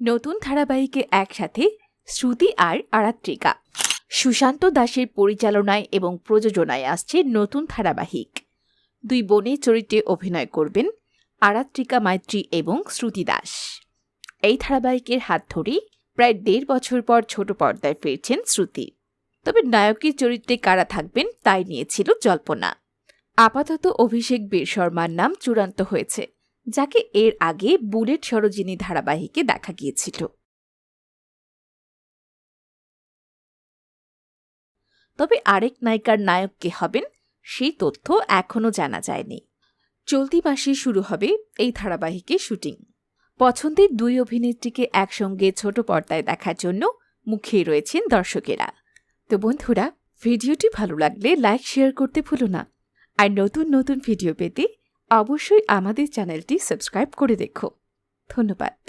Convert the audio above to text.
নতুন ধারাবাহিকে একসাথে শ্রুতি আর আরাত্রিকা। সুশান্ত দাসের পরিচালনায় এবং প্রযোজনায় আসছে নতুন ধারাবাহিক। দুই বোনের চরিত্রে অভিনয় করবেন আরাত্রিকা মাইত্রী এবং শ্রুতি দাস। এই ধারাবাহিকের হাত ধরেই প্রায় দেড় বছর পর ছোট পর্দায় ফিরছেন শ্রুতি। তবে নায়কের চরিত্রে কারা থাকবেন তাই নিয়েছিল জল্পনা। আপাতত অভিষেক বীর শর্মার নাম চূড়ান্ত হয়েছে। যাকে এর আগে বুলেট সরোজিনী ধারাবাহিকে দেখা গিয়েছিল। তবে আরেক নায়িকার নায়ক কে হবেন সেই তথ্য এখনও জানা যায়নি। চলতি মাসে শুরু হবে এই ধারাবাহিকের শুটিং। পছন্দের দুই অভিনেত্রীকে একসঙ্গে ছোট পর্দায় দেখার জন্য মুখিয়ে রয়েছেন দর্শকেরা। তো বন্ধুরা, ভিডিওটি ভালো লাগলে লাইক, শেয়ার করতে ভুলো না। আর নতুন নতুন ভিডিও পেতে অবশ্যই আমাদের চ্যানেলটি সাবস্ক্রাইব করে দেখো। ধন্যবাদ।